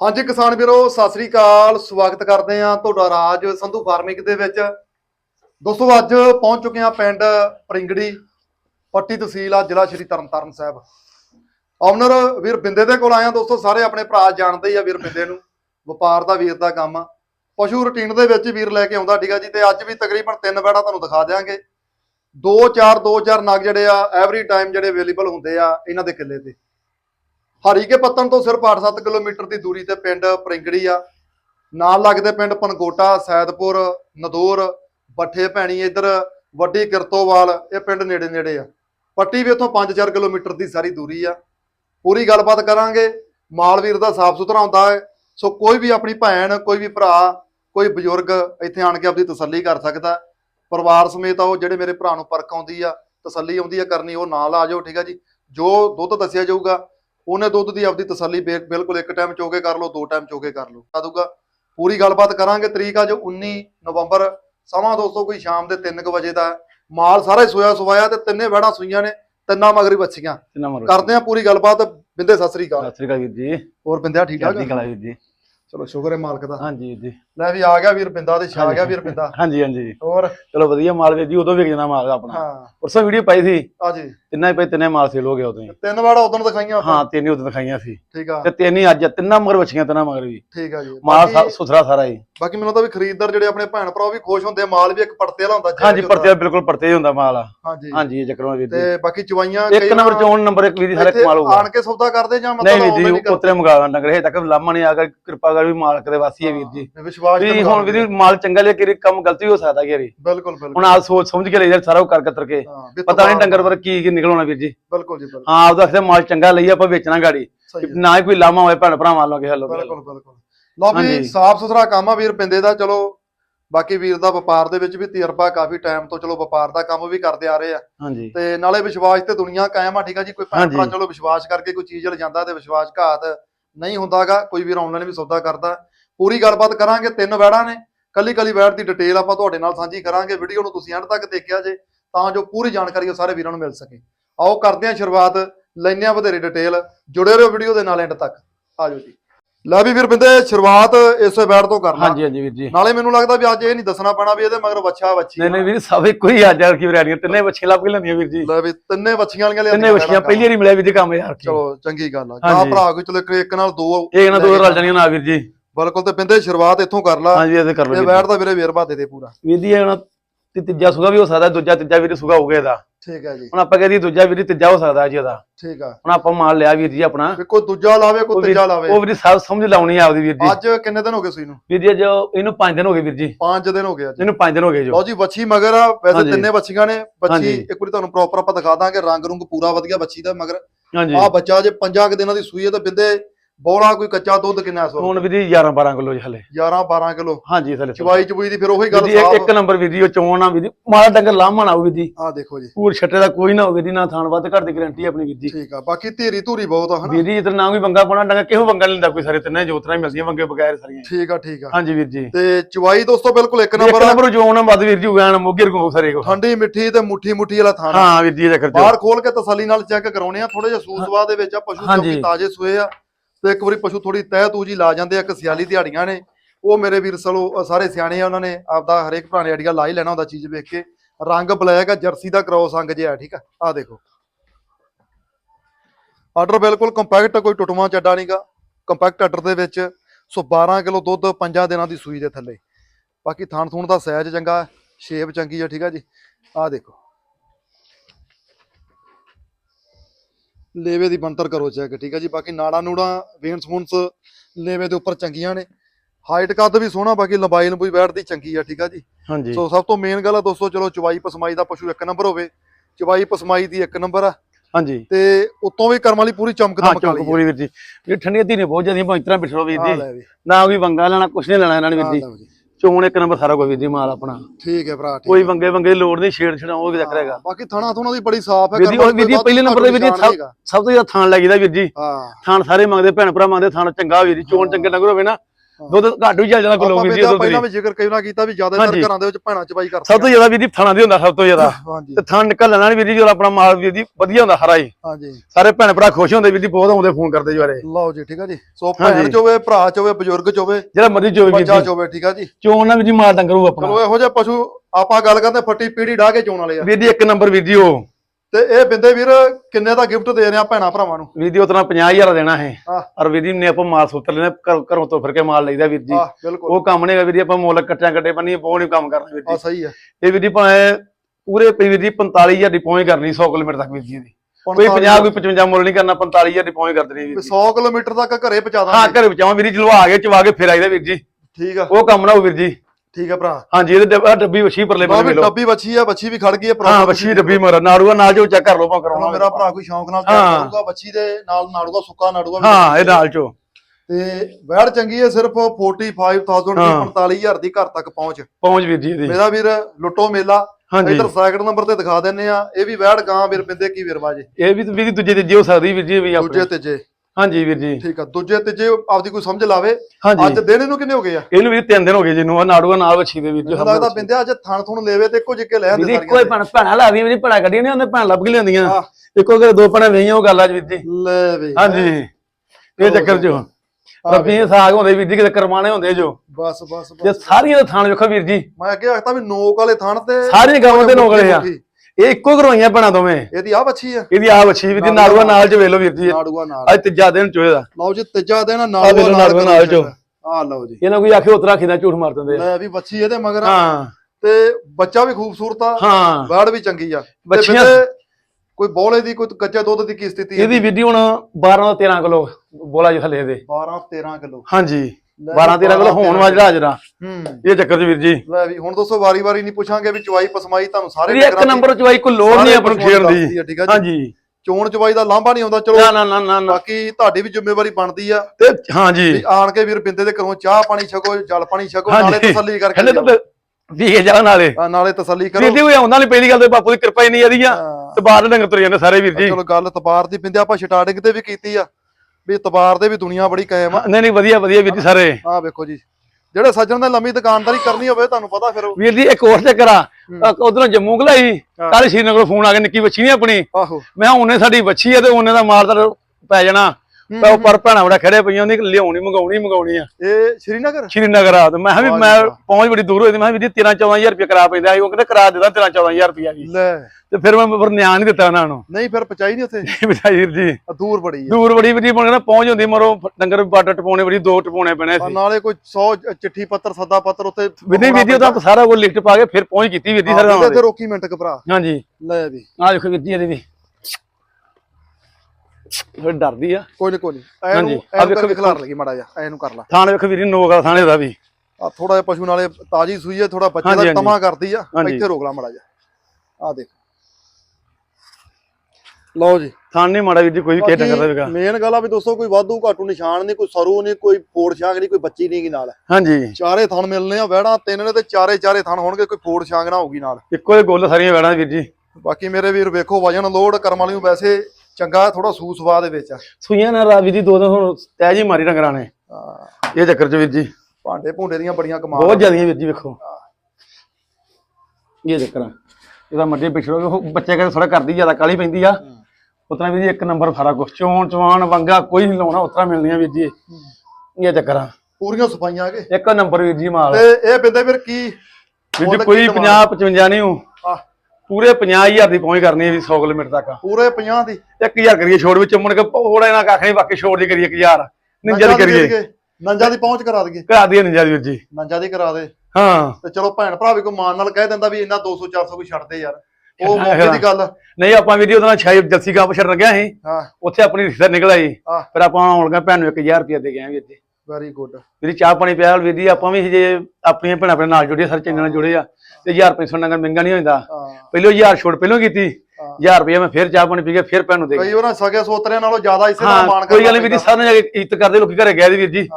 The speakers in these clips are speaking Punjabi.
ਹਾਂਜੀ ਕਿਸਾਨ ਵੀਰੋ, ਸਤਿ ਸ੍ਰੀ ਅਕਾਲ। ਸਵਾਗਤ ਕਰਦੇ ਆ ਤੁਹਾਡਾ ਰਾਜ ਸੰਧੂ ਫਾਰਮਿੰਗ ਦੇ ਵਿੱਚ। ਦੋਸਤੋ, ਅੱਜ ਪਹੁੰਚ ਚੁੱਕੇ ਆ ਪਿੰਡ ਪਰਿੰਗੜੀ, ਪੱਟੀ ਤਹਿਸੀਲ ਆ, ਜ਼ਿਲ੍ਹਾ ਸ਼੍ਰੀ ਤਰਨਤਾਰਨ ਸਾਹਿਬ। ਓਨਰ ਵੀਰ ਬਿੰਦੇ ਦੇ ਕੋਲ ਆਇਆ ਦੋਸਤੋ, ਸਾਰੇ ਆਪਣੇ ਭਰਾ ਜਾਣਦੇ ਹੀ ਆ ਵੀਰ ਬਿੰਦੇ ਨੂੰ। ਵਪਾਰ ਦਾ ਵੀਰ ਦਾ ਕੰਮ ਆ। ਪਸ਼ੂ ਰੂਟੀਨ ਦੇ ਵਿੱਚ ਵੀਰ ਲੈ ਕੇ ਆਉਂਦਾ ਠੀਕ ਆ ਜੀ, ਤੇ ਅੱਜ ਵੀ ਤਕਰੀਬਨ ਤਿੰਨ ਬੈੜਾ ਤੁਹਾਨੂੰ ਦਿਖਾ ਦਿਆਂਗੇ। 2-4 2-4 ਨਗ ਜਿਹੜੇ ਆ ਐਵਰੀ ਟਾਈਮ ਜਿਹੜੇ ਅਵੇਲੇਬਲ ਹੁੰਦੇ ਆ, ਇਹਨਾਂ ਦੇ ਕਿੱਲੇ ਤੇ। ਹਰੀਕੇ ਪੱਤਣ ਤੋਂ ਸਿਰਫ 8-7 ਕਿਲੋਮੀਟਰ ਦੀ ਦੂਰੀ ਤੇ ਪਿੰਡ ਪ੍ਰਿੰਗੜੀ ਆ। ਨਾਲ ਲੱਗਦੇ ਪਿੰਡ ਪਨਗੋਟਾ, ਸੈਦਪੁਰ, ਨਦੌਰ, ਬੱਠੇ ਭੈਣੀ, ਇੱਧਰ ਵੱਡੀ ਕਿਰਤੋਵਾਲ, ਇਹ ਪਿੰਡ ਨੇੜੇ ਨੇੜੇ ਆ। ਪੱਟੀ ਵੀ ਇੱਥੋਂ 5-4 ਕਿਲੋਮੀਟਰ ਦੀ ਸਾਰੀ ਦੂਰੀ ਆ। ਪੂਰੀ ਗੱਲਬਾਤ ਕਰਾਂਗੇ। ਮਾਲਵੀਰ ਦਾ ਸਾਫ਼ ਸੁਥਰਾ ਹੁੰਦਾ ਹੈ। ਸੋ ਕੋਈ ਵੀ ਆਪਣੀ ਭੈਣ, ਕੋਈ ਵੀ ਭਰਾ, ਕੋਈ ਬਜ਼ੁਰਗ ਇੱਥੇ ਆਣ ਕੇ ਆਪਣੀ ਤਸੱਲੀ ਕਰ ਸਕਦਾ ਪਰਿਵਾਰ ਸਮੇਤ ਆਓ, ਜਿਹੜੇ ਮੇਰੇ ਭਰਾ ਨੂੰ ਪਰਖ ਆਉਂਦੀ ਆ, ਤਸੱਲੀ ਆਉਂਦੀ ਆ, ਕਰਨੀ, ਉਹ ਨਾਲ ਆ ਜਾਓ, ਠੀਕ ਆ ਜੀ। ਜੋ ਦੁੱਧ ਦੱਸਿਆ ਜਾਊਗਾ ਉਹਨੇ ਦੁੱਧ ਦੀ ਆਪਦੀ ਤਸੱਲੀ ਬਿਲਕੁਲ ਇੱਕ ਟਾਈਮ ਚੋਕੇ ਕਰ ਲਓ ਦੋ ਟਾਈਮ ਚੋਕੇ ਕਰ ਲਓ। ਆ ਦੂਗਾ ਪੂਰੀ ਗੱਲਬਾਤ ਕਰਾਂਗੇ। ਤਰੀਕ ਆ ਜੋ 19 ਨਵੰਬਰ ਸਮਾਂ ਦੋਸਤੋ ਕੋਈ ਸ਼ਾਮ ਦੇ 3 ਵਜੇ ਦਾ। ਮਾਲ ਸਾਰਾ ਹੀ ਸੋਇਆ ਸਵਾਇਆ ਤੇ ਤਿੰਨੇ ਵੜਾ ਸੂਈਆਂ ਨੇ ਤਿੰਨਾਂ ਮਗਰੀ ਬੱਚੀਆਂ ਕਰਦੇ ਆ ਪੂਰੀ ਗੱਲਬਾਤ। ਬਿੰਦੇ ਸਤਿ ਸ੍ਰੀ ਅਕਾਲ। ਸਤਿ ਸ੍ਰੀ ਅਕਾਲ ਵੀਰ ਜੀ। ਹੋਰ ਬਿੰਦਿਆ ਠੀਕ ਠਾਕ? ਵੀਰ ਜੀ। ਚਲੋ ਸ਼ੁਕਰ ਹੈ ਮਾਲਕ ਦਾ। ਹਾਂਜੀ ਜੀ। ਲੈ ਵੀ ਆ ਗਿਆ ਵੀਰ ਬਿੰਦਾ ਤੇ ਛਾ ਗਿਆ ਵੀਰ ਬਿੰਦਾ ਹਾਂਜੀ ਹਾਂਜੀ। ਹੋਰ? ਚਲੋ ਵਧੀਆ ਮਾਲ ਵੀਰ ਜੀ ਉਦੋਂ ਵਿਕ ਜਾਂਦਾ ਮਾਲ ਆਪਣਾ। ਹਾਂ। ਪਰਸੋਂ ਵੀਡੀਓ ਪਾਈ ਸੀ। ਆ ਜੀ। ਤਿੰਨਾਂ ਹੀ ਪਈ ਤਿੰਨੇ ਮਾਲ ਸੇਲ ਹੋ ਗਿਆ ਉਦੋਂ ਹੀ। ਤਿੰਨ ਵਾੜਾ ਉਦੋਂ ਦਿਖਾਈਆਂ। ਹਾਂ ਤਿੰਨ ਹੀ ਉਦੋਂ ਦਿਖਾਈਆਂ ਸੀ। ਠੀਕ ਆ। ਤੇ ਤਿੰਨ ਹੀ ਅੱਜ ਤਿੰਨਾਂ ਮਗਰ ਬੱਚੀਆਂ ਤਿੰਨਾਂ ਮਗਰ ਵੀ। ਠੀਕ ਆ ਜੀ। ਮਾਲ ਸੁਥਰਾ ਸਾਰਾ ਹੀ। ਬਾਕੀ ਮੈਨੂੰ ਤਾਂ ਵੀ ਖਰੀਦਦਾਰ ਜਿਹੜੇ ਆਪਣੇ ਭੈਣ ਭਰਾ ਵੀ ਖੁਸ਼ ਹੁੰਦੇ ਮਾਲ ਵੀ ਇੱਕ ਪੜਤੇ ਵਾਲਾ ਹੁੰਦਾ ਹਾਂਜੀ ਪਰਤੇ ਬਿਲਕੁਲ ਪਰਤੇ ਹੀ ਹੁੰਦਾ ਮਾਲ ਹਾਂਜੀ। ਹਾਂਜੀ ਇਹ ਚੱਕਰੋਂ ਵੀਰ ਤੇ ਬਾਕੀ ਚਵਾਈਆਂ ਇੱਕ ਨੰਬਰ ਚੋਣ ਨੰਬਰ ਇੱਕ ਵੀਰ ਸਾਰੇ ਕਮਾਲ ਹੋਊਗਾ। ਆਣ ਕੇ ਸੌਦਾ ਕਰਦੇ ਜਾਂ ਨਹੀਂ ਮਤਲਬ ਵੀਰ online ਹੀ ਜੀ? ਉਤਰੇ ਮੰਗਾ ਡੰਗਰ ਹੇ ਤੱਕ ਲਾਮਾ ਨਹੀਂ ਆ ਗਿਆ ਕਿਰਪਾ ਕਰ ਵੀ ਮਾਲਕ ਦੇ ਵਾਸੀ ਹੈ ਵੀਰ ਜੀ। ਤੇ ਵੀ ਹੁਣ ਜੀ ਮਾਲ ਚੰਗਾ ਲਿਆ ਕਿ ਕੰਮ ਗਲਤੀ ਹੋ ਸਕਦਾ ਕਿ ਬਿਲਕੁਲ ਬਿਲਕੁਲ। ਹੁਣ ਆਪ ਸੋਚ ਸਮਝ ਕੇ ਲਈ ਸਾਰਾ ਉਹ ਕਰ ਕਤਰ ਕੇ। ਵੀ ਪਤਾ ਨਹੀਂ ਡੰਗਰ ਪਰ ਕੀ ਕੀ ਨਿਕਲਣਾ ਵੀਰ ਜੀ। ਬਿਲਕੁਲ ਜੀ ਬਿਲਕੁਲ। ਹਾਂ ਆਪਦਾ ਅਖਦੇ ਮਾਲ ਚੰਗਾ ਲਈ ਆਪਾਂ ਵੇਚਣਾ ਗਾੜੀ। ਨਾ ਹੀ ਕੋਈ ਲਾਮਾ ਹੋਏ ਭੈਣ ਭਰਾ ਮੰਨ ਲਓ ਕਿ ਹੱਲੋ ਬਿਲਕੁਲ ਬਿਲਕੁਲ। ਲਓ ਵੀ। ਸਾਫ਼ ਸੁਥਰਾ ਕੰਮ ਆ ਵੀਰ ਪਿੰਦੇ ਦਾ ਚਲੋ। ਬਾਕੀ ਵੀਰ ਦਾ ਵਪਾਰ ਦੇ ਵਿੱਚ ਵੀ ਤਜਰਬਾ ਕਾਫੀ ਟਾਈਮ ਤੋਂ ਚਲੋ ਵਪਾਰ ਦਾ ਕੰਮ ਵੀ ਕਰਦੇ ਆ ਰਹੇ ਆ। ਤੇ ਨਾਲੇ ਵਿਸ਼ਵਾਸ ਤੇ ਦੁਨੀਆ ਕਾਇਮ ਆ ਠੀਕ ਆ ਜੀ? ਕੋਈ ਭੈਣ। ਭਰਾ ਚਲੋ ਵਿਸ਼ਵਾਸ ਕਰਕੇ ਕੋਈ ਚੀਜ਼ ਲੈ ਜਾਂਦਾ ਤੇ ਵਿਸ਼ਵਾਸ ਘਾਤ ਨਹੀਂ ਹੁੰਦਾਗਾ ਕੋਈ ਵੀਰ ਆਨਲਾਈਨ ਵੀ ਸੌਦਾ ਕਰਦਾ। ਪੂਰੀ ਗੱਲਬਾਤ ਕਰਾਂਗੇ ਤਿੰਨ ਵੈੜਾਂ ਨੇ। ਕੱਲੀ ਕੱਲੀ ਵੈੜ ਦੀ ਡਿਟੇਲ ਆਪਾਂ ਤੁਹਾਡੇ ਨਾਲ ਸਾਂਝੀ ਕਰਾਂਗੇ ਵੀਡੀਓ ਨੂੰ ਤੁਸੀਂ ਐਂਡ ਤੱਕ ਦੇਖਿਆ ਜੇ ਤਾਂ ਜੋ ਪੂਰੀ ਜਾਣਕਾਰੀ ਉਹ ਸਾਰੇ ਵੀਰਾਂ ਨੂੰ ਮਿਲ ਸਕੇ। ਆਓ ਕਰਦੇ ਹਾਂ ਸ਼ੁਰੂਆਤ ਲੈਂਦੇ ਹਾਂ ਵਧੇਰੇ ਡਿਟੇਲ ਜੁੜੇ ਰਹੋ ਵੀਡੀਓ ਦੇ ਨਾਲ ਐਂਡ ਤੱਕ। ਆਜੋ ਜੀ। ਲੈ ਵੀ ਵੀਰ ਬਿੰਦੇ ਸ਼ੁਰੂਆਤ ਇਸੇ ਵੈੜ ਤੋਂ ਕਰਨਾ। ਹਾਂਜੀ ਹਾਂਜੀ ਵੀਰ ਜੀ। ਨਾਲੇ ਮੈਨੂੰ ਲੱਗਦਾ ਵੀ ਅੱਜ ਇਹ ਨਹੀਂ ਦੱਸਣਾ ਪੈਣਾ ਵੀ ਇਹਦੇ ਮਗਰ ਵੱਛਾ ਵੱਛੀ ਨਹੀਂ ਨਹੀਂ ਵੀਰ ਸਭ ਇੱਕੋ ਹੀ ਅੱਜ ਕੀ ਵੈਰਾਈਟੀਆਂ ਤਿੰਨੇ ਬੱਚੇ ਲੱਭ ਕੇ ਲੈਂਦੀਆਂ ਵੀਰ ਜੀ। ਲੈ ਵੀ ਤਿੰਨੇ ਵੱਛੀਆਂ ਵਾਲੀਆਂ ਤਿੰਨੇ ਵੈੜਾਂ ਪਹਿਲੀ ਵਾਰੀ ਮਿਲਿਆ ਵੀਰ ਜੀ ਕੰਮ ਯਾਰ ਕੀ ਚਲੋ ਚੰਗੀ ਗੱਲ ਆ। ਜਾਂ ਹਾਂਜੀ। ਭਰਾ ਕੋਈ ਚਲੋ ਇੱਕ ਇੱਕ ਨਾਲ ਦੋ ਇਹ ਨਾ ਦੋ ਰਲ ਜਾਣੀਆਂ ਨਾ ਵੀਰ ਜੀ। ਬਿਲਕੁਲ ਤੇ ਬਿੰਦੇ ਸ਼ੁਰੂਆਤ ਇੱਥੋਂ ਕਰ ਲਾ। ਹਾਂਜੀ ਇਹਦੇ ਕਰ ਲਓ ਤੇ ਵੀਰ। ਦਾ ਵੀਰੇ ਵੇਰਵਾ ਦੇ ਦੇ ਪੂਰਾ। ਵੀਰ ਜੀ ਇਹ ਹੁਣ ਤੇ ਤੀਜਾ ਸੁਗਾ ਵੀ ਹੋ ਸਕਦਾ ਦੂਜਾ ਤੀਜਾ ਵੀਰ ਸੁਗਾ ਹੋ ਗਿਆ ਇਹਦਾ। ਠੀਕ ਹੈ ਜੀ। ਹੁਣ ਆਪਾਂ ਕਹਿੰਦੀ ਦੂਜਾ ਵੀਰ ਤੀਜਾ ਹੋ ਸਕਦਾ ਜੀ ਇਹਦਾ ਠੀਕ ਆ। ਹੁਣ ਆਪਾਂ ਮਾਲ ਲਿਆ ਵੀਰ ਜੀ ਆਪਣਾ। ਵੀ ਕੋਈ ਦੂਜਾ ਲਾਵੇ ਕੋਈ ਵੀਰ- ਤੀਜਾ ਲਾਵੇ। ਉਹ ਵੀਰ ਸਭ ਸਮਝ ਲਾਉਣੀ ਆ ਆਪਦੀ ਵੀਰ ਜੀ। ਅੱਜ ਕਿੰਨੇ ਦਿਨ ਹੋ ਗਏ ਸੂਈ ਨੂੰ ਵੀਰ ਜੀ ਜੋ ਇਹਨੂੰ 5 ਦਿਨ ਹੋ ਗਏ ਵੀਰ ਜੀ। 5 ਦਿਨ ਹੋ ਗਏ ਅੱਜ। ਇਹਨੂੰ 5 ਦਿਨ ਹੋ ਗਏ ਜੋ। ਲਓ ਜੀ ਬੱਚੀ ਮਗਰ ਆ ਵੈਸੇ ਹਾਂਜੀ। ਤਿੰਨੇ ਬੱਚੀਆਂ ਨੇ। ਬੱਚੀ ਹਾਂਜੀ। ਇੱਕ ਵਾਰੀ ਤੁਹਾਨੂੰ ਪ੍ਰੋਪਰ ਆਪਾਂ ਦਿਖਾ ਦਾਂਗੇ ਰੰਗ ਰੁੰਗ ਪੂਰਾ ਵਧੀਆ ਬੱਚੀ ਦਾ ਮਗਰ। ਹਾਂਜੀ। ਆ ਬੱਚਾ ਜੇ 5 ਦਿਨਾਂ ਦੀ ਸੂਈ ਹੈ ਤਾਂ ਬਿੰਦੇ ਬੋਲਾ ਕੋਈ ਕੱਚਾ ਦੁੱਧ ਕਿੰਨਾ ਇਸ ਹੁਣ ਵਾਰ ਵੀਰ ਜੀ 11 12 ਕਿਲੋ ਜੀ ਹਲੇ। 11 12 ਕਿਲੋ। ਹਾਂਜੀ ਥਲੇ ਚਵਾਈ ਚਬੂਈ ਦੀ ਫਿਰ ਉਹੀ ਗੱਲ ਜੀ ਇੱਕ- ਇੱਕ ਨੰਬਰ ਵੀਰ ਜੀ ਉਹ ਚੋਣ ਆ ਵੀਰ ਜੀ। ਮਾੜਾ ਡੰਗਰ ਲਾਮਾ ਨਾ ਹੋਵੇ ਜੀ। ਆ ਦੇਖੋ ਜੀ। ਪੂਰ ਛੱਟੇ ਦਾ ਕੋਈ ਨਾ ਹੋਵੇ ਜੀ ਨਾ ਥਾਣ ਵੱਧ ਘੱਟ ਦੀ ਗਾਰੰਟੀ ਆਪਣੀ ਵੀਰ ਜੀ। ਠੀਕ ਆ ਬਾਕੀ ਧੀਰੀ ਧੂਰੀ ਬਹੁਤ ਆ ਹਨਾ? ਵੀਰ ਜੀ ਇਧਰ ਨਾ ਕੋਈ ਬੰਗਾ ਪਾਉਣਾ ਡੰਗਰ ਕਿਹੋ ਬੰਗਾ ਲੈਂਦਾ ਕੋਈ ਸਾਰੇ ਤਿੰਨੇ ਜੋਤਰਾ ਹੀ ਮਿਲਦੀਆਂ ਬੰਗੇ ਬਗੈਰ ਸਾਰੀਆਂ। ਠੀਕ ਆ ਠੀਕ ਆ। ਹਾਂਜੀ ਵੀਰ ਜੀ। ਤੇ ਚਵਾਈ ਦੋਸਤੋ ਬਿਲਕੁਲ ਇੱਕ ਇੱਕ ਨੰਬਰ ਆ। ਨੰਬਰ ਜੋਣ ਵੱਧ ਵੀਰ ਜੀ ਉਗਾਣ ਮੋਗੇ ਰਕੋ ਸਾਰੇ ਕੋ। ਠੰਡੀ ਮਿੱਠੀ ਤੇ ਮੁੱਠੀ ਮੁੱਠੀ ਵਾਲਾ ਥਾਣਾ ਹਾਂ ਵੀਰ ਜੀ ਇਹਦਾ ਖਰਚਾ। ਬਾਹਰ ਖੋਲ ਕੇ ਤਸੱਲੀ ਨਾਲ ਚੈੱਕ ਕਰਾਉਣੇ ਆ ਥੋੜੇ ਜਿਹਾ ਸੂਸਵਾ ਦੇ ਵਿੱਚ ਆ ਪਸ਼ੂ। ਕਿਉਂਕਿ ਤਾਜ਼ੇ ਸੂਏ ਆ। ਤੇ ਇੱਕ ਵਾਰੀ ਪਸ਼ੂ ਥੋੜੀ ਤਹਿ ਤੂਜੀ ਲਾ ਜਾਂਦੇ ਆ, ਇੱਕ ਸਿਆਲੀ ਦਿਹਾੜੀਆਂ ਨੇ। ਉਹ ਮੇਰੇ ਵੀਰ ਸਲੋ ਸਾਰੇ ਸਿਆਣੇ ਆ ਉਹਨਾਂ ਨੇ ਆਪਦਾ ਹਰੇਕ ਭਰਾ ਆਈਡੀਆ ਲਾ ਹੀ ਲੈਣਾ ਹੁੰਦਾ ਚੀਜ਼ ਵੇਖ ਕੇ। ਰੰਗ ਬਲੈਕ ਆ, ਜਰਸੀ ਦਾ ਕ੍ਰੋਸ ਅੰਗ ਜਿਹਾ ਠੀਕ ਆ। ਆ ਦੇਖੋ। ਆਰਡਰ ਬਿਲਕੁਲ ਕੰਪੈਕਟ, ਕੋਈ ਟੁੱਟਵਾਂ ਚੱਡਾ ਨਹੀਂਗਾ ਕੰਪੈਕਟ ਆਰਡਰ ਦੇ ਵਿੱਚ ਸੋ 12 ਕਿਲੋ ਦੁੱਧ 5 ਦਿਨਾਂ ਦੀ ਸੂਈ ਦੇ ਥੱਲੇ। ਬਾਕੀ ਥਾਣ ਥੂਣ ਦਾ ਸਾਈਜ਼ ਚੰਗਾ, ਸ਼ੇਪ ਚੰਗੀ ਆ, ਠੀਕ ਆ ਜੀ। ਆ ਦੇਖੋ। ਲੇਵੇ ਦੀ ਬੰਤਰ ਕਰੋ ਚੈੱਕ ਠੀਕ ਹੈ ਜੀ? ਬਾਕੀ ਨਾੜਾ ਨੂੜਾ ਵੇਨਸ ਵੂਨਸ ਲੇਵੇ ਦੇ ਉੱਪਰ ਚੰਗੀਆਂ ਨੇ। ਹਾਈਟ ਕੱਦ ਵੀ ਸੋਹਣਾ ਬਾਕੀ ਲੰਬਾਈ ਲੰਬੂਈ ਬੈਠ ਦੀ ਚੰਗੀ ਆ ਠੀਕ ਆ ਜੀ? ਹਾਂਜੀ। ਸੋ ਸਭ ਤੋਂ ਮੇਨ ਗੱਲ ਆ ਦੋਸਤੋ ਚਲੋ ਚਵਾਈ ਪਸਮਾਈ ਦਾ ਪਸ਼ੂ ਇੱਕ ਨੰਬਰ ਹੋਵੇ। ਚਵਾਈ ਪਸਮਾਈ ਦੀ ਇੱਕ ਨੰਬਰ ਆ। ਹਾਂਜੀ। ਤੇ ਉਤੋਂ ਵੀ ਕਰਮ ਵਾਲੀ ਪੂਰੀ ਚਮਕ ਦਮਕ ਵਾਲੀ ਪੂਰੀ ਵੀਰ ਜੀ। ਇਹ ਠੰਡੀਆਂ ਧੀਨੇ ਬਹੁਤ ਜ਼ਿਆਦੀਆਂ ਭਾਵੇਂ ਇਤਨਾ ਬਿਠਰੋ ਵੀਰ ਜੀ। ਨਾ ਕੋਈ ਬੰਗਾ ਲੈਣਾ ਕੁਛ ਨਹੀਂ ਲੈਣਾ ਇਹਨਾਂ ਨੇ ਵੀਰ ਜੀ। ਚੋਣ ਇੱਕ ਨੰਬਰ ਸਾਰਾ ਕੋਈ ਵੀਰ ਜੀ ਮਾਲ ਆਪਣਾ। ਠੀਕ ਹੈ ਭਰਾ ਠੀਕ ਕੋਈ ਬੰਗੇ ਦੀ ਲੋੜ ਨਹੀਂ ਛੇੜ ਉਹ ਵੀ ਹੈਗਾ ਬਾਕੀ ਥਣਾ ਥੁਣਾ ਦੀ ਬੜੀ ਸਾਫ਼ ਹੈ ਵੀਰ ਜੀ, ਉਹ ਵੀਰ ਜੀ, ਪਹਿਲੇ ਨੰਬਰ ਤੇ ਵੀਰ ਜੀ। ਸਭ ਤੋਂ ਜ਼ਿਆਦਾ ਥਾਣ ਲੱਗਦਾ ਵੀਰ ਜੀ। ਹਾਂ। ਥਾਣ ਸਾਰੇ ਮੰਗਦੇ ਭੈਣ ਭਰਾ ਮੰਗਦੇ ਥਾਣ ਚੰਗਾ ਵੀਰ ਜੀ ਚੋਣ ਚੰਗੇ ਡੰਗਰ ਹੋਵੇ ਨਾ ਦੁੱਧ ਘੱਟ ਵੀ ਚੱਲ ਜਾਂਦਾ ਕਿਲੋ ਵੀਰ ਜੀ ਪਹਿਲਾਂ ਦੁੱਧ ਪਹਿਲਾਂ ਵੀ ਜ਼ਿਕਰ ਕਈ ਵਾਰ ਕੀਤਾ ਵੀ ਜ਼ਿਆਦਾਤਰ। ਘਰਾਂ ਦੇ ਵਿੱਚ ਭੈਣਾਂ ਚਬਾਈ ਸਭ ਕਰਦੀਆਂ ਤੋਂ ਜ਼ਿਆਦਾ ਵੀਰ ਜੀ ਥਾਣਾ ਦੀ ਹੁੰਦਾ ਸਭ ਤੋਂ ਜ਼ਿਆਦਾ। ਤੇ ਥਾਣ ਨਿਕਲ ਲੈਣਾ ਨੀ ਵੀਰ ਜੀ ਜਦੋਂ ਆਪਣਾ ਮਾਲ ਵੀਰ ਜੀ ਵਧੀਆ ਹੁੰਦਾ ਹਰਾ ਹੀ। ਹਾਂਜੀ। ਸਾਰੇ ਭੈਣ ਭਰਾ ਖੁਸ਼ ਹੁੰਦੇ ਵੀਰ ਜੀ ਬਹੁਤ ਆਉਂਦੇ ਫੋਨ ਕਰਦੇ ਜੀ ਬਾਰੇ ਲਓ ਜੀ ਠੀਕ ਆ ਜੀ। ਸੋ। ਭੈਣ ਚ ਹੋਵੇ ਭਰਾ ਚ ਹੋਵੇ ਬਜ਼ੁਰਗ ਚ ਹੋਵੇ ਜਿਹੜਾ ਮਰਜ਼ੀ ਚੋਵੇ ਵੀਰ ਬੱਚਾ ਜੀ। ਚ ਹੋਵੇ ਠੀਕ ਆ ਜੀ। ਚੋਣ ਨਾਲ ਵੀਰ ਜੀ ਮਾਲ ਡੰਗਰੂ ਆਪਣਾ। ਚਲੋ ਇਹੋ ਜਿਹੇ ਪਸ਼ੂ ਆਪਾਂ ਗੱਲ ਕਰਦੇ ਫੱਟੀ ਪੀੜੀ ਢਾ ਕੇ ਚੋਣ ਵਾਲੇ ਆ। ਵੀਰ ਜੀ ਇੱਕ ਨੰਬਰ ਵੀਰ ਜੀ ਉਹ। ਤੇ ਇਹ ਬਿੰਦੇ ਵੀਰ ਕਿੰਨੇ ਦਾ ਗਿਫਟ ਦੇ ਰਹੇ ਆ ਭੈਣਾਂ ਭਰਾਵਾਂ ਨੂੰ? ਵੀਰ ਜੀ ਉਤਨਾ 50000 ਦੇਣਾ ਹੈ। ਆਹ। ਔਰ ਵੀਰ ਜੀ ਨੇ ਆਪਾਂ ਮਾਲ ਸੂਤਰ ਲੈਣਾ ਘਰ- ਘਰੋਂ ਤੋਂ ਫਿਰ ਕੇ ਮਾਲ ਲਈਦਾ ਵੀਰ ਜੀ। ਆਹ ਬਿਲਕੁਲ। ਉਹ ਕੰਮ ਨਹੀਂ ਵੀਰ ਜੀ ਆਪਾਂ ਮੁੱਲ ਕੱਟਿਆਂ ਕੱਟੇ ਬੰਨੀ ਬਹੁਤ ਨਹੀਂ ਕੰਮ ਕਰਨਾ ਵੀਰ ਆ ਜੀ ਸਹੀ ਆ ਇਹ ਵੀਰ ਜੀ ਭਾਵੇਂ ਪੂਰੇ ਪਈ ਵੀਰ ਜੀ 45000 ਦੀ ਪਹੁੰਚ ਕਰਨੀ 100 ਕਿਲੋਮੀਟਰ ਤੱਕ ਵੀਰ ਜੀ ਦੀ ਕੋਈ 50 ਕੋਈ 55 ਮੁੱਲ ਨਹੀਂ ਕਰਨਾ 45000 ਦੀ ਪਹੁੰਚ ਕਰ ਦੇਣੀ ਵੀਰ ਜੀ। 100 ਕਿਲੋਮੀਟਰ ਤੱਕ ਘਰੇ ਪਹੁੰਚਾ ਹਾਂ ਦਾਂਗੇ ਘਰੇ ਬਚਾਵਾਂ ਵੀਰ ਜੀ ਚਲਵਾ ਕੇ ਚਵਾ ਕੇ ਫਿਰ ਆਈਦਾ ਵੀਰ ਜੀ। ਠੀਕ ਆ। ਉਹ ਕੰਮ ਨਾ ਹੋ ਵੀਰ ਜੀ। ਠੀਕ ਆ ਭਰਾ। ਹਾਂਜੀ ਇਹਦੇ ਡੱਬਾ ਡੱਬੀ ਵਛੀ ਪਰਲੇ ਬੰਨੇ ਮਿਲੋ। ਡੱਬੀ ਬੱਚੀ ਆ ਬੱਚੀ ਵੀ ਖੜ ਗਈ ਆ ਹਾਂ proper ਵਛੀ ਡੱਬੀ ਮਰ। ਨਾੜੂਆ ਨਾਲ ਜੋ ਚੈੱਕ ਕਰ ਲਓ ਹੁਣ ਕਰਾਉਣਾ ਮੇਰਾ ਭਰਾ ਕੋਈ ਸ਼ੌਂਕ ਨਾਲ ਹਾਂ। ਕਰੂਗਾ ਬੱਚੀ ਦੇ ਨਾਲ ਨਾੜੂਗਾ ਸੁੱਕਾ ਨਾੜੂਗਾ ਵੀ ਹਾਂ ਇਹ ਨਾਲ ਚੋ। ਤੇ ਵੈੜ ਚੰਗੀ ਹੈ ਸਿਰਫ 45000 ਦੀ ਹਾਂ। 45000 ਦੀ ਘਰ ਤੱਕ ਪਹੁੰਚ। ਪਹੁੰਚ ਵੀਰ ਜੀ ਇਹਦੀ। ਮੇਰਾ ਵੀਰ ਲੁੱਟੋ ਮੇਲਾ। ਹਾਂਜੀ। ਇਧਰ ਸੈਕਿੰਡ ਨੰਬਰ ਤੇ ਦਿਖਾ ਦਿੰਨੇ ਆ। ਇਹ ਵੀ ਵੈੜ ਗਾਂ ਵੀਰ ਬਿੰਦੇ ਕੀ ਵੀਰ ਬਾਜੇ ਇਹ ਵੀ ਵੀਰ ਜੀ ਦੂਜੇ ਤੀਜੇ ਹੋ ਸਕਦੀ ਵੀਰ ਜੀ ਵੀ ਦੂਜੇ ਆਪਣੇ। ਤੀਜੇ। ਹਾਂਜੀ ਵੀਰ ਜੀ। ਠੀਕ ਆ ਦੂਜੇ ਤੀਜੇ ਆਪਦੀ ਕੋਈ ਸਮਝ ਲਾਵੇ ਅੱਜ ਦਿਨ ਇਹਨੂੰ ਕਿੰਨੇ ਹੋ ਗਏ ਆ? ਇਹਨੂੰ ਵੀ ਤਿੰਨ ਦਿਨ ਹੋ ਗਏ ਜਿਹਨੂੰ ਆ ਨਾੜੂਆ ਨਾਲ ਵਛੀ ਦੇ ਵੀਰ ਜੀ ਮੈਨੂੰ ਲੱਗਦਾ ਬਿੰਦੇ ਅੱਜ ਥਣ ਥੁਣ ਲੈਵੇ ਤੇ ਇੱਕੋ ਜਿੱਕੇ ਲੈ ਵੀਰ ਆਂਦੇ ਜੀ ਕੋਈ ਭੈਣ ਭੈਣਾਂ ਲਾਦੀਆਂ ਵੀਰ ਜੀ ਭੈਣਾਂ ਕੱਢੀਆਂ ਨਹੀਂ ਉਹਨੇ ਭੈਣ ਲੱਭ ਕੇ ਲਿਆਂਦੀਆਂ ਆਹ। ਇੱਕੋ ਘਰੇ ਦੋ ਭੈਣਾਂ ਵਈਆਂ ਉਹ ਗੱਲ ਅੱਜ ਵੀਰ ਜੀ। ਲੈ ਵੇ। ਹਾਂਜੀ। ਇਹ ਚੱਕਰ ਜੋ ਰੱਬੀ ਦੇ ਸਾਗ ਹੁੰਦੇ ਵੀਰ ਜੀ ਕਿਤੇ ਕਰਮਾਣੇ ਹੁੰਦੇ ਜੋ। ਬਸ ਬਸ ਤੇ ਬਸ ਸਾਰੀਆਂ ਦੇ ਥਾਣ ਵੇਖੋ ਵੀਰ ਜੀ। ਮੈਂ ਅੱਗੇ ਆਖਤਾ ਵੀ ਨੋਕ ਵਾਲੇ ਥਣ ਤੇ ਸਾਰੀਆਂ ਗਾਵਾਂ ਦੇ ਨੋਗਲੇ ਆ। ਮੁੱਠੀ। ਇਹ ਇੱਕੋ ਕਰਵਾਈਆਂ ਭੈਣਾਂ ਦੋਵੇਂ। ਇਹਦੀ ਆ ਬੱਚੀ ਆ। ਇਹਦੀ ਆ ਵਛੀ ਵੀਰ ਜੀ ਨਾੜੂਆ ਨਾਲ। ਚ ਵੇਲੋ ਵੀਰ ਜੀ। ਨਾੜੂਆ ਨਾਲ। ਅੱਜ ਤੀਜਾ ਦਿਨ ਚੋਏ ਦਾ। ਲਓ ਜੀ ਤੀਜਾ ਦਿਨ ਨਾੜੂਆ ਨਾੜੂਆ ਨਾਲ ਚੋ। ਆ ਲਓ ਜੀ। ਇਹਨਾਂ ਕੋਈ ਆਖੇ ਉਤਰਾ ਖਿੰਦਾ ਝੂਠ ਮਾਰ ਦਿੰਦੇ ਆ। ਲੈ ਵੀ ਬੱਚੀ ਇਹਦੇ ਮਗਰ ਹਾਂ। ਤੇ ਬੱਚਾ ਵੀ ਖੂਬਸੂਰਤ ਆ। ਹਾਂ। ਵੈੜ ਵੀ ਚੰਗੀ ਆ। ਬੱਚੀਆਂ- ਬਿੰਦੇ ਕੋਈ ਬੋਲੇ ਦੀ ਕੋਈ ਕੱਚਾ ਦੁੱਧ ਦੀ ਕੀ ਸਥਿਤੀ ਹੈ ਇਹਦੀ ਵੀਡੀ ਹੁਣ 12 ਤੋਂ 13 ਕਿਲੋ ਬੋਲਾ ਜੀ ਥੱਲੇ ਦੇ। 12 13 ਕਿਲੋ ਹਾਂਜੀ। 12 13 ਕਿਲੋ 12 ਹੋਣ ਵਾਜਰਾ ਹਾਜਰਾ ਹੂੰ। ਇਹ ਚੱਕਰ ਚ ਵੀਰ ਜੀ। ਲੈ ਵੀ ਹੁਣ ਦੋਸਤੋ ਵਾਰੀ ਵਾਰੀ ਨਹੀਂ ਪੁੱਛਾਂਗੇ ਵੀ ਚਵਾਈ ਪਸਮਾਈ ਤੁਹਾਨੂੰ ਸਾਰੇ ਇੱਕ ਨੰਬਰ ਚਵਾਈ ਕੋਈ ਲੋੜ ਨਹੀਂ ਆਪਾਂ ਨੂੰ ਦੀ। ਜੀ। ਹਾਂਜੀ। ਚੋਣ ਚਵਾਈ ਦਾ ਲਾਂਭਾ ਨਹੀਂ ਆਉਂਦਾ ਚਲੋ। ਨਾ ਨਾ ਨਾ ਬਾਕੀ ਤੁਹਾਡੀ ਵੀ ਜ਼ਿੰਮੇਵਾਰੀ ਬਣਦੀ ਆ। ਤੇ ਹਾਂਜੀ ਆਣ ਕੇ ਵੀਰ ਬਿੰਦੇ ਦੇ ਘਰੋਂ ਚਾਹ ਪਾਣੀ ਛਕੋ ਜਲ ਪਾਣੀ ਛਕੋ। ਨਾਲੇ ਤਸੱਲੀ ਕਰਕੇ ਹਲੇ ਤਾਂ ਵੀ ਕੇ ਜਾਣ ਵਾਲੇ ਆ, ਨਾਲੇ ਤਸੱਲੀ ਕਰੋ। ਵੀਰ ਜੀ ਆਉਂਦਾ ਨਹੀਂ ਪਹਿਲੀ ਗੱਲ ਤੇ ਬਾਪੂ ਦੀ ਕਿਰਪਾ ਹੀ ਨਹੀਂ ਆਦੀ ਆ। ਤੇ ਬਾਹਰ ਡੰਗਰ ਤੁਰ ਜਾਂਦੇ ਸਾਰੇ ਵੀਰ ਜੀ। ਚਲੋ ਗੱਲ ਤਬਾਰ ਦੀ ਬਿੰਦੇ ਆਪਾਂ ਸਟਾਰਟਿੰਗ ਤੇ ਵੀ ਕੀਤੀ ਆ। ਵੀ ਤਬਾਰ ਦੇ ਵੀ ਦੁਨੀਆ ਬੜੀ ਕਾਇਮ ਆ। ਨਹੀਂ ਨਹੀਂ ਵਧੀਆ ਵਧੀਆ ਵੀਰ ਜੀ ਸਾਰੇ। ਆਹ ਵੇਖੋ ਜੀ। ਜਿਹੜੇ ਸੱਜਣ ਨੇ ਲੰਮੀ ਦੁਕਾਨਦਾਰੀ ਕਰਨੀ ਹੋਵੇ ਤੁਹਾਨੂੰ ਪਤਾ ਫਿਰ ਵੀਰ ਜੀ ਇੱਕ ਹੋਰ ਚੱਕਰ ਆ। ਉਧਰੋਂ ਜੰਮੂ ਘਲਾਈ। ਕੱਲ ਸ਼੍ਰੀਨਗਰੋਂ ਫੋਨ ਆ ਗਿਆ ਨਿੱਕੀ ਬੱਚੀ ਨਹੀਂ ਆਪਣੀ। ਮੈਂ ਉਹਨੇ ਸਾਡੀ ਬੱਚੀ ਆ ਤੇ ਉਹਨੇ ਦਾ ਮਾਲ ਤਾਂ ਪੈ ਜਾਣਾ। ਤਾਂ ਉਹ ਪਰ ਭੈਣਾਂ ਬੜਾ ਖੜੇ ਪਈਆਂ ਉਹਨੇ ਲਿਆਉਣੀ ਮੰਗਾਉਣੀ ਮੰਗਾਉਣੀ ਆ। ਇਹ ਸ਼੍ਰੀਨਗਰ? ਸ਼੍ਰੀਨਗਰ ਆ ਤੇ ਮੈਂ ਵੀ ਮੈਂ। ਪਹੁੰਚ ਬੜੀ ਦੂਰ ਹੋਈ ਤੇ ਮੈਂ ਵੀ ਜੀ 13 14000 ਰੁਪਏ ਕਰਾ ਪੈਂਦਾ ਸੀ ਉਹ ਕਹਿੰਦੇ ਕਰਾ ਦੇਦਾ 13 14000 ਰੁਪਏ ਜੀ। ਲੈ। ਤੇ ਫਿਰ ਮੈਂ ਪਰ ਨਿਆਂ ਨਹੀਂ ਦਿੱਤਾ ਉਹਨਾਂ ਨੂੰ। ਨਹੀਂ ਫਿਰ ਪਚਾਈ ਨਹੀਂ ਉੱਥੇ? ਵਿਚਾਈ ਵੀਰ ਜੀ। ਆ ਦੂਰ ਬੜੀ ਆ। ਦੂਰ ਬੜੀ ਵੀ ਕਹਿੰਦਾ ਪਹੁੰਚ ਹੁੰਦੀ ਮਰੋ ਡੰਗਰ ਬਾਟਰ ਟਪਾਉਣੇ ਬੜੀ ਦੋ ਟਪਾਉਣੇ ਪੈਣੇ ਆ ਸੀ ਨਾਲੇ ਕੋਈ 100 ਚਿੱਠੀ ਪੱਤਰ ਸੱਦਾ ਪੱਤਰ ਉੱਤੇ ਵਿਧੀ ਜੀ ਉਹਦਾ ਸਾਰਾ ਕੁਝ ਲਿਖਟ ਪਾ ਕੇ ਫਿਰ ਪਹੁੰਚ ਕੀਤੀ ਜੀ ਹਾਂ, ਸਾਰਾ ਤੇ ਰੋਕੀ ਮਿੰਟ ਕ ਭਰਾ। ਹਾਂਜੀ। ਲੈ ਵੀ। ਆਹ ਦੇਖੋ ਜੀ ਇਹਦੇ ਵੀ। ਫਿਰ ਡਰਦੀ ਆ। ਕੋਈ ਨਹੀਂ ਕੋਈ ਨਹੀਂ ਹਾਂਜੀ, ਐਨੂੰ ਵੇਖੋ ਖਿਲਾਰ ਲਗੀ ਮਾੜਾ ਜਿਹਾ। ਐਨੂੰ ਕਰ ਲਾ। ਥਾਣ ਵੇਖੋ ਵੀਰ ਜੀ ਨੋਕ ਵਾਲਾ ਥਾਣੇ ਦਾ ਵੀ। ਆ ਥੋੜਾ ਜਿਹਾ ਪਸ਼ੂ ਨਾਲੇ ਤਾਜੀ ਸੂਈ ਹੈ ਥੋੜਾ ਬੱਚੇ ਦਾ। ਤਮਾ ਕਰਦੀ ਆ। ਇੱਥੇ ਰੋਕ ਲਾ ਮਾੜਾ ਜਿਹਾ। ਆ ਦੇਖ। ਲਓ ਜੀ। ਥਾਣ ਨਹੀਂ ਮਾੜਾ ਵੀਰ ਜੀ ਕੋਈ ਵੀ ਕਿਸੇ ਡੰਗਰ ਦਾ ਵੀਗਾ ਮੇਨ ਗੱਲ ਆ ਵੀ ਦੋਸਤੋ ਕੋਈ ਵਾਧੂ ਘਾਟੂ ਨਿਸ਼ਾਨ ਨਹੀਂ ਕੋਈ ਸਰੂ ਨਹੀਂ ਕੋਈ ਫੋੜ ਛਾਂਗ ਨਹੀਂ ਕੋਈ ਬੱਚੀ ਨਹੀਂ ਨਾਲ। ਹਾਂਜੀ। ਚਾਰੇ ਥਣ ਮਿਲਨੇ ਆ ਵਹਿੜਾ ਤਿੰਨ ਨੇ ਤੇ ਚਾਰੇ ਚਾਰੇ ਥਣ ਹੋਣਗੇ ਕੋਈ ਫੋੜ ਛਾਂਗ ਨਾ ਹੋਊਗੀ ਨਾਲ। ਇੱਕੋ ਹੀ ਗੋਲ ਸਾਰੀਆਂ ਵੈੜਾਂ ਵੀਰ ਜੀ। ਬਾਕੀ ਮੇਰੇ ਵੀਰ ਵੇਖੋ ਵਜਨ ਲੋਡ ਕਰਮ ਵਾਲੀ ਨੂੰ ਵੈਸੇ ਚੰਗਾ ਥੋੜਾ ਸੂ ਸਵਾ ਦੇ ਵਿੱਚ ਆ। ਸੂਈਆਂ ਨਾਲ ਰਾਵੀ ਦੀ ਦੋ ਦਿਨ ਹੁਣ ਤੈਜ ਹੀ ਮਾਰੀ ਡੰਗਰਾਂ ਨੇ। ਇਹ ਚੱਕਰ ਚ ਵੀਰ ਜੀ। ਭਾਂਡੇ ਭੁੰਡੇ ਦੀਆਂ ਬੜੀਆਂ ਕਮਾਲ ਬਹੁਤ ਜ਼ਿਆਦੀਆਂ ਵੀਰ ਜੀ ਵੇਖੋ। ਇਹ ਚੱਕਰ ਆ। ਇਹਦਾ ਮੱਡੇ ਪਿਛੜੋ ਬੱਚੇ ਕਹਿੰਦੇ ਥੋੜਾ ਕਰਦੀ ਜ਼ਿਆਦਾ ਕਾਲੀ ਪੈਂਦੀ ਆ। ਉਤਰਾ ਵੀਰ ਜੀ ਇੱਕ ਨੰਬਰ ਫਰਾ ਕੁਛ ਚੋਣ ਚਵਾਨ ਵੰਗਾ ਕੋਈ ਨਹੀਂ ਲਾਉਣਾ ਉਤਰਾ ਮਿਲਣੀਆਂ ਵੀਰ ਜੀ। ਇਹ ਚੱਕਰ ਪੂਰੀਆਂ ਸਫਾਈਆਂ ਆ ਕੇ ਇੱਕ ਨੰਬਰ ਵੀਰ ਜੀ ਮਾਲ। ਤੇ ਇਹ ਬਿੰਦੇ ਫਿਰ ਕੀ? ਵੀਰ ਜੀ ਕੀ ਕੋਈ demand? 50 55 ਨਹੀਂ ਹੋ। ਪੂਰੇ 50000 ਦੀ ਪਹੁੰਚ ਕਰਨੀ ਹੈ ਵੀ 100 ਕਿਲੋਮੀਟਰ ਤੱਕ। ਪੂਰੇ 50 ਦੀ? 1000 ਕਰੀਏ ਛੋੜ ਵਿੱਚ ਮੁੜ ਕੇ ਥੋੜਾ ਇਹਨਾਂ ਕੱਖ ਨਹੀਂ ਬਾਕੀ ਛੋੜ ਦੀ ਕਰੀਏ 1000 ਨਿੰਜਾ ਦੀ ਕਰੀਏ। ਨੰਜਾ ਦੀ ਪਹੁੰਚ ਕਰਾ ਦਈਏ। ਕਰਾ ਦਈਏ ਨਿੰਜਾ ਦੀ ਵੀਰ ਜੀ। ਨੰਜਾ ਦੀ ਕਰਾ ਦੇ। ਹਾਂ। ਤੇ ਚਲੋ ਭੈਣ ਭਰਾ ਵੀ ਕੋਈ ਮਾਨ ਨਾਲ ਕਹਿ ਦਿੰਦਾ ਵੀ ਇੰਨਾ 200 400 ਕੋਈ ਛੱਡ ਦੇ ਯਾਰ। ਉਹ ਮੌਕੇ ਦੀ ਗੱਲ। ਨਹੀਂ ਆਪਾਂ ਵੀਡੀਓ ਨਾਲ ਛਾਈ ਜਲਸੀ ਗਾਪ ਛੱਡ ਲੱਗਿਆ ਸੀ ਹਾਂ। ਉੱਥੇ ਆਪਣੀ ਰਿਸ਼ਤਾ ਨਿਕਲ ਆਈ। ਫਿਰ ਆਪਾਂ ਆਉਣ ਲੱਗਾ ਭੈਣ ਨੂੰ 1000 ਰੁਪਏ ਦੇ ਗਏ ਵੀਰ ਜੀ ਵੈਰੀ ਗੁੱਡ ਵੀਰ ਚਾਹ ਪਾਣੀ ਪਿਆ ਵੀਰ ਜੀ ਆਪਾਂ ਵੀ ਜੇ ਆਪਣੀਆਂ ਭੈਣਾਂ ਆਪਣੇ ਨਾਲ ਜੁੜੇ ਸਾਰੇ ਚੰਗੇ ਨਾਲ ਜੁੜੇ ਆ। ਤੇ 1000 ਰੁਪਏ ਸੁਣਨਾ ਗਾ ਮਹਿੰਗਾ ਨਹੀਂ ਹੁੰਦਾ। ਪਹਿਲੋਂ 1000 ਛੋੜ ਪਹਿਲੋਂ ਕੀਤੀ। ਹਾਂ। 1000 ਰੁਪਏ ਮੈਂ ਫਿਰ ਚਾਹ ਪਾਣੀ ਪੀ ਕੇ ਫਿਰ ਭੈਣ ਨੂੰ ਦੇ ਕਈ ਗਏ ਉਹਨਾਂ ਸਗੇ ਸੋਤਰਿਆਂ ਨਾਲੋਂ ਜ਼ਿਆਦਾ ਇਸੇ ਦਾ ਹਾਂ ਮਾਣ ਕੋਈ ਗੱਲ ਨਹੀਂ ਵੀਰ ਜੀ ਸਾਰੇ ਨੇ ਇੱਜ਼ਤ ਕਰਦੇ ਲੋਕੀ ਘਰੇ ਗਏ ਦੀ ਵੀਰ ਜੀ।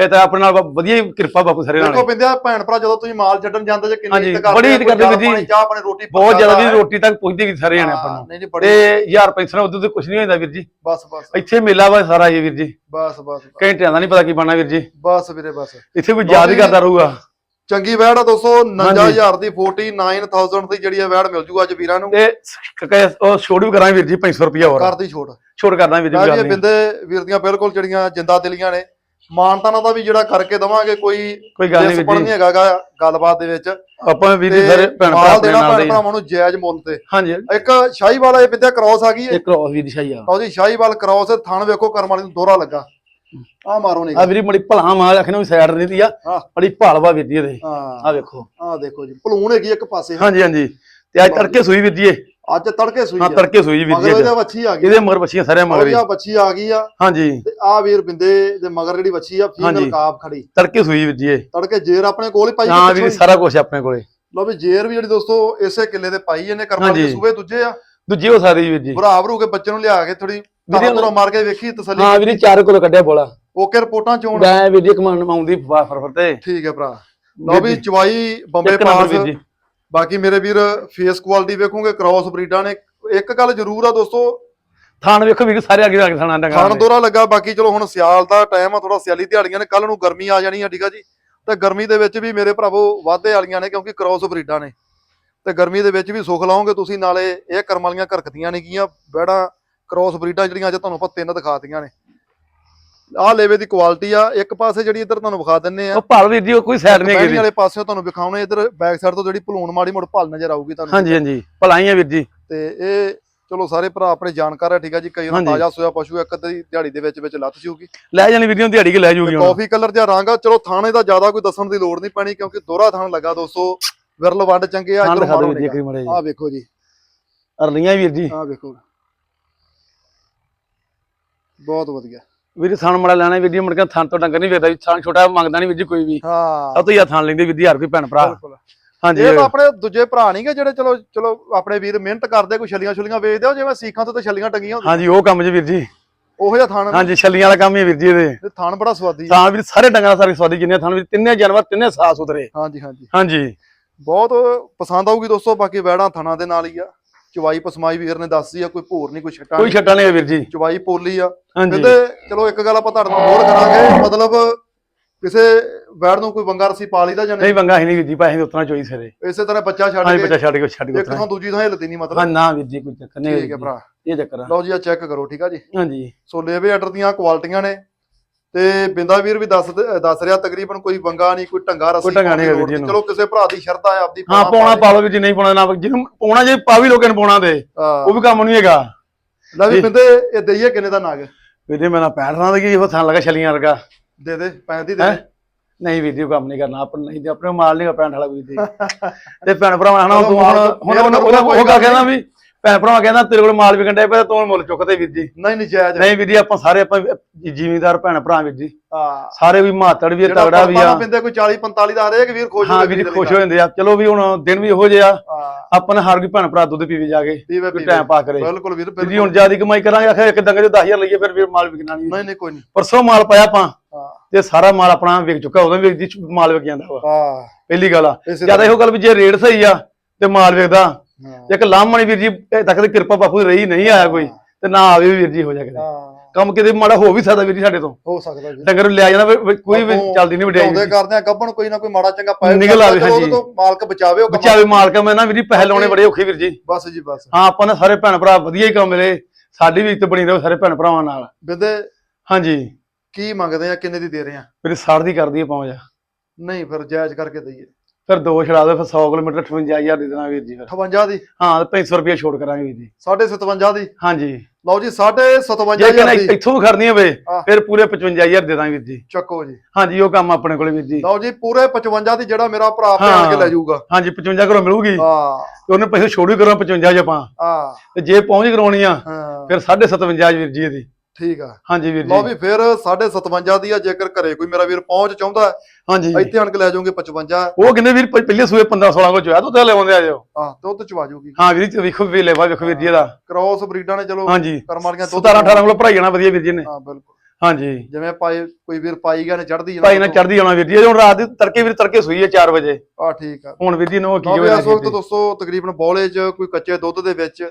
ਇਹ ਤਾਂ ਆਪਣੇ ਨਾਲ ਵਧੀਆ ਹੀ ਕਿਰਪਾ ਬਾਪੂ ਸਾਰੇ ਨਾਲ ਦੇਖੋ ਪਿੰਦਿਆ ਭੈਣ ਭਰਾ ਜਦੋਂ ਤੁਸੀਂ ਮਾਲ ਛੱਡਣ ਜਾਂਦੇ ਜੇ ਕਿੰਨੀ ਇੱਜ਼ਤ ਕਰਦੇ ਬੜੀ ਇੱਜ਼ਤ ਕਰਦੇ ਚਾਹ ਵੀਰ ਜੀ। ਪਾਣੀ, ਚਾਹ ਪਾਣੀ ਰੋਟੀ ਬਹੁਤ ਜ਼ਿਆਦਾ ਹੈ। ਰੋਟੀ ਤੱਕ ਪੁੱਜਦੀ ਵੀ ਸਾਰੇ ਜਾਣੇ ਆਪਾਂ ਨੂੰ। ਤੇ ਹਜ਼ਾਰ ਪੈਸਾ ਉਦੋਂ ਤੇ ਕੁਝ ਨਹੀਂ ਹੁੰਦਾ ਵੀਰ ਜੀ। ਬਸ ਬਸ। ਇੱਥੇ ਮੇਲਾ ਵਾ ਸਾਰਾ ਇਹ ਵੀਰ ਜੀ। ਬਸ ਬਸ ਘੰਟਿਆਂ ਦਾ ਨਹੀਂ ਪਤਾ ਕੀ ਬਣਨਾ ਵੀਰ ਜੀ। ਬਸ ਵੀਰੇ ਬਸ। ਇੱਥੇ ਕੋਈ ਯਾਦ ਹੀ ਕਰਦਾ ਰਹੂਗਾ। ਚੰਗੀ ਵੈੜ ਆ ਦੋਸਤੋ 59000 ਦੀ 49000 ਦੀ ਜਿਹੜੀ ਆ ਵੈੜ ਮਿਲ ਜੂਗਾ ਅੱਜ ਵੀਰਾਂ ਨੂੰ। ਤੇ ਉਹ ਛੋੜ ਵੀ ਕਰਾਂਗੇ ਵੀਰ ਜੀ 500 ਰੁਪਇਆ ਹੋਰ। ਕਰਦੀ ਛੋਟ। ਛੋੜ ਕਰਦਾ ਵੀਰ ਜੀ ਬਿੰਦੇ ਵੀਰ ਦੀਆਂ ਬਿਲਕੁਲ ਜਿਹੜੀਆਂ ਜਿੰਦਾ ਦਿਲੀਆਂ ਨੇ ਮਾਨਤਾਨਾ ਦਾ ਵੀ ਜਿਹੜਾ ਕਰਕੇ ਦਵਾਂਗੇ ਕੋਈ ਕੋਈ ਗੱਲ ਨਹੀਂ ਵੀਰ ਜੀ। ਹੈਗਾ ਗੱਲਬਾਤ ਦੇ ਵਿੱਚ। ਆਪਾਂ ਵੀਰ ਜੀ ਸਾਰੇ ਭੈਣ ਭਰਾ ਨਾਲ ਦੇ। ਆ। ਭਰਾਵਾਂ ਨੂੰ ਜਾਇਜ਼ ਮੁੱਲ ਤੇ। ਹਾਂਜੀ। ਇੱਕ ਸ਼ਾਹੀ ਵਾਲਾ ਇਹ ਬਿੰਦਿਆ ਕ੍ਰਾਸ ਆ ਗਈ ਹੈ ਇੱਕ ਰੋਸ ਵੀਰ ਦੀ ਸ਼ਾਹੀ ਆ ਲਓ ਜੀ ਸ਼ਾਹੀਵਾਲ ਕ੍ਰਾਸ ਥਣ ਵੇਖੋ ਕਰਮ ਵਾਲੀ ਨੂੰ ਦੋਹਰਾ ਲੱਗਾ। ਆ ਮਾਰੋ ਨਹੀਂ ਆ ਵੀਰੀ ਬੜੀ ਭਲਾ ਮਾਲ ਆਖਣਾ ਵੀ ਸਾਈਡ ਨਹੀਂ ਦੀ ਆ। ਬੜੀ ਭਾਲਵਾ ਜੀ ਇਹਦੇ। ਆ ਵੇਖੋ। ਆ ਦੇਖੋ ਜੀ ਭਲੂਣ ਹੈਗੀ ਇੱਕ ਪਾਸੇ। ਹਾਂਜੀ ਹਾਂਜੀ। ਤੇ ਅੱਜ ਤੜਕੇ ਸੂਈ ਇਹ। ਅੱਜ ਤੜਕੇ ਸੂਈ ਹਾਂ ਤੜਕੇ ਸੂਈ ਵੀਰ ਜੀ। ਇਹਦੇ ਵੱਛੀ ਆ ਗਈ। ਇਹਦੇ ਮਗਰ ਬੱਚੀਆਂ ਸਾਰੇ ਮਗਰ ਹੀ। ਆ ਬੱਚੀ ਆ ਗਈ ਆ। ਹਾਂਜੀ। ਤੇ ਆ ਵੀਰ ਬਿੰਦੇ ਦੇ ਮਗਰ ਜਿਹੜੀ ਵੱਛੀ ਆ ਫੀਮੇਲ। ਕਾਬ ਖੜੀ। ਤੜਕੇ ਸੂਈ ਵੀਰ ਜੀ। ਤੜਕੇ ਜੇਰ ਆਪਣੇ ਕੋਲ ਹੀ ਪਾਈ ਹਾਂ ਵੀਰ। ਸਾਰਾ ਕੁਝ ਆਪਣੇ ਕੋਲੇ। ਲਓ ਵੀ ਜੇਰ ਵੀ ਜਿਹੜੀ ਦੋਸਤੋ ਇਸੇ ਕਿੱਲੇ ਤੇ ਪਾਈ ਇਹਨੇ ਕਰਮਾਂ ਦੇ। ਸੂਬੇ ਦੂਜੇ ਆ। ਦੂਜੀ ਹੋ ਸਕਦੀ ਵੀਰ ਜੀ। ਭਰਾ ਭਰੂ ਕੇ ਬੱਚੇ ਨੂੰ ਲਿਆ ਕੇ ਥੋੜੀ ਤੁਰਾ ਮਾਰ ਕੇ ਵੇਖੀ ਤਸੱਲੀ ਹਾਂ ਵੀਰੇ ਚਾਰ ਕੋਲ ਕੱਢਿਆ ਬੋਲਾ। ਓਕੇ ਰਿਪੋਰਟਾਂ ਚੋਣ ਮੈਂ ਵੀਰ ਜੀ ਕਮਾਂਡ ਆਉਂਦੀ ਫਰ ਫਰ ਤੇ। ਠੀਕ ਹੈ ਭਰਾ। ਲਓ ਵੀ ਚਵਾਈ ਬੰਬੇ ਪਾਸ। ਬਾਕੀ ਮੇਰੇ ਵੀਰ ਫੇਸ ਕੁਆਲਿਟੀ ਵੇਖੋਗੇ ਕ੍ਰਾਸ ਬਰੀਡਾਂ ਨੇ ਇੱਕ ਗੱਲ ਜ਼ਰੂਰ ਆ ਦੋਸਤੋ ਥਾਣ ਵੇਖੋ ਵੀਰ ਸਾਰੇ ਅੱਗੇ ਅੱਗੇ ਥਾਣਾ ਡੰਗਾ ਖਾਣ ਦੋਰਾ ਲੱਗਾ ਬਾਕੀ ਚਲੋ ਹੁਣ ਸਿਆਲ ਦਾ ਟਾਈਮ ਆ ਥੋੜਾ ਸਿਆਲੀ ਦਿਹਾੜੀਆਂ ਨੇ ਕੱਲ ਨੂੰ ਗਰਮੀ ਆ ਜਾਣੀ ਆ ਠੀਕ ਆ ਜੀ। ਤੇ ਗਰਮੀ ਦੇ ਵਿੱਚ ਵੀ ਮੇਰੇ ਭਰਾਵੋ ਵਾਧੇ ਵਾਲੀਆਂ ਨੇ ਕਿਉਂਕਿ ਕ੍ਰਾਸ ਬਰੀਡਾਂ ਨੇ। ਤੇ ਗਰਮੀ ਦੇ ਵਿੱਚ ਵੀ ਸੁੱਖ ਲਾਓਗੇ ਤੁਸੀਂ ਨਾਲੇ ਇਹ ਕਰਮ ਵਾਲੀਆਂ ਘਰਕਦੀਆਂ ਨੇ ਗੀਆਂ ਬੈੜਾ ਕ੍ਰਾਸ ਬਰੀਡਾਂ ਜਿਹੜੀਆਂ ਅੱਜ ਤੁਹਾਨੂੰ ਆਪਾਂ ਤਿੰਨ ਦਿਖਾਤੀਆਂ ਨੇ। ਆਹ ਲੇਵੇ ਦੀ ਕੁਆਲਿਟੀ ਆ ਇੱਕ ਪਾਸੇ ਜਿਹੜੀ ਇੱਧਰ ਤੁਹਾਨੂੰ ਵਿਖਾ ਦਿੰਨੇ ਆ। ਉਹ ਭਾਲ ਵੀਰ ਜੀ ਉਹ ਕੋਈ ਸਾਈਡ ਨਹੀਂ ਹੈਗੀ ਵਾਲੇ ਪਾਸੇ ਤੁਹਾਨੂੰ ਵਿਖਾਉਣੇ ਇੱਧਰ ਬੈਕ ਸਾਈਡ ਤੋਂ ਜਿਹੜੀ ਭਲੂਣ ਮਾੜੀ ਮੋੜ ਭਲ ਨਜ਼ਰ ਆਊਗੀ ਤੁਹਾਨੂੰ। ਹਾਂਜੀ ਹਾਂਜੀ। ਭਲਾਈ ਆ ਵੀਰ ਜੀ। ਤੇ ਇਹ ਚਲੋ ਸਾਰੇ ਭਰਾ ਆਪਣੇ ਜਾਣਕਾਰ ਹੈ ਠੀਕ ਆ ਜੀ ਕਈ ਵਾਰ। ਤਾਜ਼ਾ ਸੋਇਆ ਪਸ਼ੂ ਇੱਕ ਅੱਧੀ ਦਿਹਾੜੀ ਦੇ ਵਿੱਚ ਵਿੱਚ ਲੱਥ ਜੂਗੀ ਲੈ ਜਾਣੀ ਵੀਰ ਜੀ ਦਿਹਾੜੀ ਕੇ ਲੈ ਜੂਗੀ ਕਾਫੀ ਕਲਰ ਜਿਹਾ ਰੰਗ ਆ ਚਲੋ ਥਾਣੇ ਦਾ ਜ਼ਿਆਦਾ ਕੋਈ ਦੱਸਣ ਦੀ ਲੋੜ ਨਹੀਂ ਪੈਣੀ ਕਿਉਂਕਿ ਦੋਹਰਾ ਥਾਣ ਲੱਗਾ ਦੋਸਤੋ। ਵਿਰਲ ਵੰਡ ਚੰਗੇ ਆ ਇੱਧਰੋਂ ਮਾਰੋ ਜੀ ਆ ਵੇਖੋ ਜੀ। ਅਰਲੀਆਂ ਵੀਰ ਜੀ। ਆ ਵੇਖੋ। ਬਹੁਤ ਵਧੀਆ। ਵੀਰ ਥਾਣ ਮੜਾ ਲੈਣਾ ਵੀਰ ਜੀ ਮੁੜ ਕੇ ਥਾਣ ਤੋਂ ਡੰਗਰ ਨਹੀਂ ਵੇਚਦਾ ਵੀ ਥਾਣ ਛੋਟਾ ਮੰਗਦਾ ਨਹੀਂ ਵੀਰ ਜੀ ਕੋਈ ਵੀ। ਹਾਂ। ਸਭ ਤੋਂ ਜ਼ਿਆਦਾ ਥਾਣ ਲੈਂਦੇ ਵੀਰ ਜੀ ਹਰ ਕੋਈ ਭੈਣ ਭਰਾ। ਹਾਂਜੀ। ਇਹ ਤਾਂ ਆਪਣੇ ਦੂਜੇ ਭਰਾ ਨਹੀਂਗੇ ਜਿਹੜੇ ਚਲੋ ਚਲੋ ਆਪਣੇ ਵੀਰ ਮਿਹਨਤ ਕਰਦੇ ਕੋਈ ਛੱਲੀਆਂ ਛੁੱਲੀਆਂ ਵੇਚਦੇ ਹੋ ਜਿਵੇਂ ਸੀਖਾਂ ਤੋਂ ਤੇ ਛੱਲੀਆਂ ਟੰਗੀਆਂ ਹੁੰਦੀਆਂ। ਹਾਂਜੀ ਉਹ ਕੰਮ ਜੀ ਵੀਰ ਜੀ। ਉਹੋ ਜਿਹਾ ਥਾਣ ਹਾਂਜੀ ਛੱਲੀਆਂ ਵਾਲਾ ਕੰਮ ਹੀ ਵੀਰ ਜੀ ਇਹਦੇ। ਇਹ ਥਾਣ ਬੜਾ ਸਵਾਦੀ ਥਾਣ ਵੀਰ ਸਾਰੇ ਡੰਗਰਾਂ ਸਾਰੇ ਸਵਾਦੀ ਜਿੰਨੇ ਥਾਣ ਵੀਰ ਤਿੰਨੇ ਜਾਨਵਰ ਤਿੰਨੇ ਸਾਫ਼ ਸੁਥਰੇ ਹਾਂਜੀ ਹਾਂਜੀ। ਹਾਂਜੀ। ਬਹੁਤ ਪਸੰਦ ਆਊਗੀ ਦੋਸਤੋ ਬਾਕੀ ਵੈੜਾਂ ਥਣਾ ਦੇ ਨਾਲ ਹੀ ਆ। ਚਵਾਈ ਪਸਮਾਈ ਵੀਰ ਨੇ ਦੱਸੀ ਆ ਕੋਈ ਭੋਰ ਨਹੀਂ ਕੋਈ ਛੱਟਾ ਕੋਈ ਛੱਟਾ ਨਹੀਂ ਹੈ ਵੀਰ ਜੀ। ਚਵਾਈ ਪੋਲੀ ਆ। ਹਾਂਜੀ। ਕਹਿੰਦੇ ਚਲੋ ਇੱਕ ਗੱਲ ਆਪਾਂ ਤੁਹਾਡੇ ਨਾਲ ਹੋਰ ਕਰਾਂਗੇ। ਮਤਲਬ ਕਿਸੇ ਵੈੜ ਨੂੰ ਕੋਈ ਵੰਗਾ ਰਸੀ ਪਾ ਲਈਦਾ ਜਾਂ ਨਹੀਂ ਨਹੀਂ? ਵੰਗਾ ਹੀ ਨਹੀਂ ਵੀਰ ਜੀ ਪੈਸੇ ਉਤਨਾ ਚੋਈ ਸਰੇ। ਇਸੇ ਤਰ੍ਹਾਂ ਬੱਚਾ ਛੱਡ ਕੇ ਬੱਚਾ ਛੱਡ ਕੇ ਛੱਡ ਕੇ ਇੱਕ ਉਤਨਾ ਥਾਂ ਦੂਜੀ ਥਾਂ ਹਿੱਲਦੀ ਨਹੀਂ ਹਾਂ ਮਤਲਬ ਨਾ ਵੀਰ ਜੀ ਕੋਈ ਚੱਕਰ ਨਹੀਂ ਠੀਕ ਹੈ ਭਰਾ। ਇਹ ਚੱਕਰ ਆ। ਲਓ ਜੀ ਆ ਚੈੱਕ ਕਰੋ ਠੀਕ ਆ ਜੀ? ਹਾਂਜੀ। ਸੋ ਲੇਵੇ ਆਰਡਰ ਦੀਆਂ ਕੁਆਲਿਟੀਆਂ ਨੇ। ਤੇ ਬਿੰਦਾ ਵੀਰ ਵੀ ਦੱਸ ਦੱਸ ਰਿਹਾ ਤਕਰੀਬਨ ਕੋਈ ਵੰਗਾ ਨਹੀਂ ਕੋਈ ਢੰਗਾ ਰਸੀ ਕੋਈ ਢੰਗਾ ਨਹੀਂ ਲੋੜ ਚਲੋ ਕਿਸੇ ਭਰਾ ਦੀ ਸ਼ਰਧਾ ਹੈ ਆਪਦੀ ਹਾਂ ਪਾਉਣਾ ਪਾ ਲਓ ਜੀ ਨਹੀਂ ਪਾਉਣਾ ਨਾ ਜਿਹਨੂੰ ਪਾਉਣਾ ਜੇ ਪਾ ਵੀ ਲੋਕਾਂ ਨੂੰ ਪਾਉਣਾ ਦੇ ਉਹ ਵੀ ਕੰਮ ਨਹੀਂ ਹੈਗਾ। ਲੈ ਵੀ। ਬਿੰਦੇ ਇਹ ਦਈਏ ਕਿੰਨੇ ਦਾ ਨਾਗ? ਵੀਰ ਮੈਂ ਨਾ ਪੈਣ ਨਾ ਦੇ ਉਹ ਥਾਂ ਲਗਾ ਛਲੀਆਂ ਵਰਗਾ। ਦੇ ਦੇ ਪੈਂਦੀ ਦੇ ਹੈਂ? ਦੇ। ਨਹੀਂ ਵੀਰ ਜੀ ਉਹ ਕੰਮ ਨਹੀਂ ਕਰਨਾ। ਆਪਣ ਨਹੀਂ ਤੇ ਆਪਣੇ ਮਾਲ ਨਹੀਂ ਪੈਣ ਵਾਲਾ ਵੀਰ ਤੇ ਭੈਣ ਮਾਲ ਹੁਣ ਹੁਣ ਉਹ ਕਾ ਕਹਿੰਦਾ ਵੀ ਭੈਣ ਭਰਾਵਾਂ ਕਹਿੰਦਾ ਤੇਰੇ ਕੋਲ ਮਾਲ ਵਿਕਣ ਡਿਆ ਪਿਆ ਤੂੰ ਮੁੱਲ ਚੁੱਕਦੇ ਵੀਰ ਜੀ। ਨਹੀਂ ਨਹੀਂ ਜਾਇਜ਼ ਨਹੀਂ ਵੀਰ ਜੀ ਆਪਾਂ ਸਾਰੇ ਆਪਾਂ ਜ਼ਿਮੀਂਦਾਰ ਭੈਣ ਭਰਾ ਵੀਰ ਜੀ। ਹਾਂ। ਸਾਰੇ ਵੀ ਮਾਤੜ ਵੀ ਤਗੜਾ ਵੀ ਆ। ਪਿੰਦੇ ਕੋਈ 40 45 ਦਾ ਹਰੇਕ ਵੀਰ ਖੁਸ਼ ਹਾਂ ਵੀਰ ਖੁਸ਼ ਹੋ ਜਾਂਦੇ ਆ। ਚਲੋ ਵੀ ਹੁਣ ਦਿਨ ਵੀ ਇਹੋ ਜਿਹੇ ਆਪਾਂ ਨੇ ਹਰ ਕੋਈ ਭੈਣ ਭਰਾ ਦੁੱਧ ਪੀਵੇ ਜਾ ਕੇ ਕੋਈ ਟਾਈਮ ਪਾ ਕਰੇ। ਬਿਲਕੁਲ ਵੀਰ ਵੀਰ ਜੀ ਹੁਣ ਜ਼ਿਆਦਾ ਕਮਾਈ ਕਰਾਂਗੇ ਆਖਿਆ ਇੱਕ ਡੰਗਰ ਦੇ 10000 ਲਈਏ ਫਿਰ ਵੀ ਮਾਲ ਵਿਕਣਾ ਨਹੀਂ। ਨਹੀਂ ਨਹੀਂ ਕੋਈ ਨਹੀਂ। ਪਰਸੋਂ ਮਾਲ ਪਾਇਆ ਆਪਾਂ ਤੇ ਸਾਰਾ ਮਾਲ ਆਪਣਾ ਵਿਕ ਚੁੱਕਾ ਉਦੋਂ ਵੀ ਮਾਲ ਵਿਕ ਜਾਂਦਾ ਵਾ। ਹਾਂ। ਪਹਿਲੀ ਗੱਲ ਆ। ਜ਼ਿਆਦਾ ਇਹੋ ਗੱਲ ਵੀ ਜੇ ਰੇਟ ਸਹੀ ਆ ਤੇ ਮਾਲ ਵਿਕਦਾ। ਇੱਕ ਲਾਮਣੀ ਵੀਰ ਜੀ ਇਹ ਤੱਕ ਦੀ ਕਿਰਪਾ ਬਾਪੂ ਦੀ ਰਹੀ ਨਹੀਂ ਆਇਆ ਕੋਈ ਤੇ ਨਾ ਆਵੇ ਵੀ ਵੀਰ ਜੀ ਹੋ ਜਾ ਕਿਤੇ ਹਾਂ। ਕੰਮ ਕਿਤੇ ਮਾੜਾ ਹੋ ਵੀ ਸਕਦਾ ਵੀਰ ਜੀ ਸਾਡੇ ਤੋਂ। ਹੋ ਸਕਦਾ ਜੀ। ਡੰਗਰ ਨੂੰ ਲਿਆ ਜਾਂਦਾ ਵੀ- ਵੀ ਕੋਈ ਵੀ ਚੱਲਦੀ ਨਹੀਂ ਵਡਿਆਈ ਚਾਹੁੰਦੇ ਕਰਦੇ ਆ ਗੱਬਣ ਕੋਈ ਨਾ ਕੋਈ ਮਾੜਾ ਚੰਗਾ ਪਾਏ ਨਿਕਲ ਆਵੇ, ਉਹਦੇ ਹਾਂਜੀ। ਤੋਂ ਮਾਲਕ ਬਚਾਵੇ ਉਹ ਬੱਚਾ ਵੀ ਮਾਲਕ ਮੈਂ ਨਾ ਵੀਰ ਜੀ ਪੈਸੇ ਲਾਉਣੇ ਬੜੇ ਔਖੇ ਵੀਰ ਜੀ। ਬਸ ਜੀ ਬਸ। ਹਾਂ ਆਪਾਂ ਨੇ ਸਾਰੇ ਭੈਣ ਭਰਾ ਵਧੀਆ ਹੀ ਕੰਮ ਮਿਲੇ। ਸਾਡੀ ਵੀ ਇੱਜ਼ਤ ਬਣੀ ਰਹੇ ਸਾਰੇ ਭੈਣ ਭਰਾਵਾਂ ਨਾਲ। ਬਿੰਦੇ ਹਾਂਜੀ। ਕੀ ਮੰਗਦੇ ਆ ਕਿੰਨੇ ਦੀ ਦੇ ਰਹੇ ਆ? ਮੇਰੀ ਸਾੜ ਦੀ ਕਰਦੀ ਹੈ ਪਹੁੰਚ ਨਹੀਂ ਫਿਰ ਜਾਇਜ਼ ਕਰਕੇ ਦਈਏ। ਫਿਰ ਦੋ ਛੜਾ ਦੋ ਫਿਰ 100 ਕਿਲੋਮੀਟਰ 58000 ਦੇ ਦੇਣਾ ਵੀਰ ਜੀ ਫਿਰ। 58 ਦੀ? ਹਾਂ ਤੇ 500 ਰੁਪਏ ਛੋੜ ਕਰਾਂਗੇ ਵੀਰ ਜੀ। 57 ਦੀ? ਹਾਂਜੀ। ਲਓ ਜੀ ਜੇ 57000 ਕਹਿੰਦਾ ਦੀ। ਇੱਥੋਂ ਵੀ ਖੜਨੀ ਹੋਵੇ। ਫਿਰ ਪੂਰੇ 55000 ਦੇ ਦਾਂਗੇ ਵੀਰ ਜੀ। ਚੱਕੋ ਜੀ। ਹਾਂਜੀ ਉਹ ਕੰਮ ਆਪਣੇ ਕੋਲੇ ਵੀਰ ਜੀ। ਲਓ ਜੀ ਪੂਰੇ 55 ਦੀ ਜਿਹੜਾ ਮੇਰਾ ਭਰਾ। ਭੈਣ ਕੇ ਲੈ ਜਾਊਗਾ। ਹਾਂਜੀ 55 ਘਰੋਂ ਮਿਲੂਗੀ। ਹਾਂ। ਤੇ ਉਹਨੇ ਪੈਸੇ ਛੋੜ ਕਰਾਂ 55 ਚ ਆਪਾਂ। ਹਾਂ। ਤੇ ਜੇ ਪਹੁੰਚ ਕਰਾਉਣੀ ਆ ਫਿਰ 57 ਵੀਰ ਜੀ ਇਹਦੀ। ਠੀਕ ਆ। ਹਾਂਜੀ ਵੀਰ ਲਓ ਜੀ ਵੀ ਫਿਰ 57 ਦੀ ਆ ਜੇਕਰ ਘਰੇ ਕੋਈ ਮੇਰਾ ਵੀਰ ਪਹੁੰਚ ਚਾਹੁੰਦਾ ਹਾਂਜੀ। ਇੱਥੇ ਆਣ ਕੇ ਲੈ ਜਾਓਗੇ 55 ਉਹ ਕਹਿੰਦੇ ਵੀਰ ਪਹਿਲੇ ਸੂਏ 15 16 ਕੋ ਚੋਇਆ ਤੂੰ ਤੇ ਲੈਉਂਦੇ ਆ ਜਾਓ। ਹਾਂ ਤੇ ਚਵਾ ਜਾਊਗੀ। ਹਾਂ ਵੀਰ ਜੀ ਵੇਖੋ ਵਾ ਵੇਖੋ ਵੀਰ ਜੀ ਇਹਦਾ। ਕ੍ਰੋਸ ਬਰੀਡਾਂ ਨੇ ਚਲੋ ਹਾਂਜੀ। ਕਰਮ ਵਾਲੀਆਂ 17 18 ਕੋਲ ਭਰਾਈ ਜਾਣਾ ਵਧੀਆ ਵੀਰ ਜੀ ਨੇ। ਹਾਂ ਬਿਲਕੁਲ। ਹਾਂਜੀ। ਜਿਵੇਂ ਪਾਈ ਕੋਈ ਵੀਰ ਪਾਈ ਗਿਆ ਨੇ ਚੜਦੀ ਭਾਈ ਨਾਲ ਚੜਦੀ ਆਉਣਾ ਵੀਰ ਜੀ ਹੁਣ ਰਾਤ ਦੀ ਤੜਕੇ ਵੀਰ ਤੜਕੇ ਸੂਈ ਹੈ 4 ਵਜੇ। ਆ ਠੀਕ ਆ। ਹੁਣ ਵੀਰ ਜੀ ਨੂੰ ਕੀ ਲਓ ਹੋਇਆ ਦੋਸਤੋ ਤਕਰੀਬਨ ਬੋਲੇ 'ਚ ਕੋਈ ਕੱਚੇ ਦੁੱਧ ਦੇ ਵਿੱਚ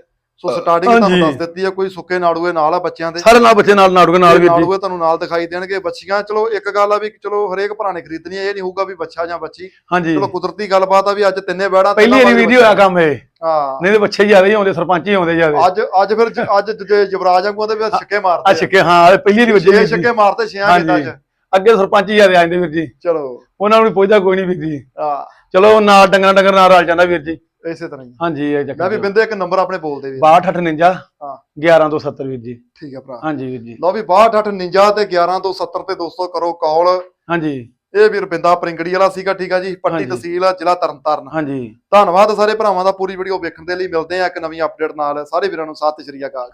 ਸੋ ਸਟਾਰਟਿੰਗ ਤੁਹਾਨੂੰ। ਦੱਸ ਦਿੱਤੀ ਆ ਕੋਈ ਸੁੱਕੇ ਨਾੜੂਏ ਨਾਲ ਆ ਬੱਚਿਆਂ ਦੇ। ਸਾਰੇ ਨਾਲ ਬੱਚੇ ਨਾਲ ਨਾੜੂਗੇ ਨਾਲ ਜੀ ਨਾੜੂਏ ਤੁਹਾਨੂੰ ਨਾਲ ਦਿਖਾਈ ਦੇਣਗੇ ਬੱਚੀਆਂ ਚਲੋ ਇੱਕ ਗੱਲ ਆ ਵੀ ਚਲੋ ਹਰੇਕ ਭਰਾ ਨੇ ਖਰੀਦਣੀ ਆ, ਇਹ ਨਹੀਂ ਹੋਊਗਾ ਵੀ ਬੱਚਾ ਜਾਂ ਬੱਚੀ। ਚਲੋ ਕੁਦਰਤੀ ਗੱਲਬਾਤ ਆ ਵੀ ਅੱਜ ਤਿੰਨੇ ਬੈੜਾਂ ਪਹਿਲੀ ਵਾਰੀ ਜੀ ਹੋਇਆ ਕੰਮ ਇਹ। ਹਾਂ। ਨਹੀਂ ਤੇ ਬੱਚੇ ਜ਼ਿਆਦਾ ਹੀ ਆਉਂਦੇ ਸਰਪੰਚ ਹੀ ਆਉਂਦੇ ਜ਼ਿਆਦਾ। ਅੱਜ ਅੱਜ ਫਿਰ ਅੱਜ ਜੇ ਯੁਵਰਾਜ ਵਾਂਗੂ ਦੇ ਵੀ ਛੱਕੇ ਆ। ਮਾਰਦੇ ਛਿੱਕੇ ਹਾਂ ਪਹਿਲੀ ਵਾਰੀ ਵੱਜੇ ਛੱਕੇ ਮਾਰਤੇ ਛੇਆਂ ਜਿੱਤਾਂ ਚ ਅੱਗੇ ਸਰਪੰਚ ਹੀ ਜ਼ਿਆਦਾ ਆਉਂਦੇ ਵੀਰ ਜੀ। ਚਲੋ। ਉਹਨਾਂ ਨੂੰ ਪੁੱਛਦਾ ਕੋਈ ਨਹੀਂ ਵੀਰ ਜੀ। ਆ ਚਲੋ ਨਾਲ ਡੰਗਰਾਂ ਡੰਗਰ ਨਾਲ ਰਲ ਜਾਂਦਾ ਵੀਰ ਜੀ। ਇਸੇ ਤਰ੍ਹਾਂ ਹੀ ਹਾਂਜੀ ਇਹ ਮੈਂ ਚੱਕਰ ਵੀ ਬਿੰਦੇ ਇੱਕ ਨੰਬਰ ਆਪਣੇ ਬੋਲਦੇ ਵੀ 6259 ਹਾਂ। 11 ਤੋਂ 70 ਵੀਰ ਜੀ। ਠੀਕ ਆ ਭਰਾ। ਹਾਂਜੀ ਵੀਰ ਜੀ। ਲਓ ਵੀ 6259 ਤੇ 11 ਤੋਂ 70 ਤੇ 200 ਕਰੋ ਕਾਲ। ਹਾਂਜੀ। ਇਹ ਵੀਰ ਬਿੰਦਾ ਪ੍ਰਿੰਗੜੀ ਵਾਲਾ ਸੀਗਾ ਠੀਕ ਆ ਜੀ। ਪੱਟੀ। ਤਹਿਸੀਲ ਜ਼ਿਲ੍ਹਾ ਤਰਨਤਾਰਨ। ਹਾਂਜੀ। ਧੰਨਵਾਦ ਸਾਰੇ ਭਰਾਵਾਂ ਦਾ ਪੂਰੀ ਵੀਡੀਓ ਵੇਖਣ ਦੇ ਲਈ। ਮਿਲਦੇ ਆ ਇੱਕ ਨਵੀਂ ਅਪਡੇਟ ਨਾਲ। ਸਾਰੇ ਵੀਰਾਂ ਨੂੰ ਸਤਿ ਸ਼੍ਰੀ ਅਕਾਲ।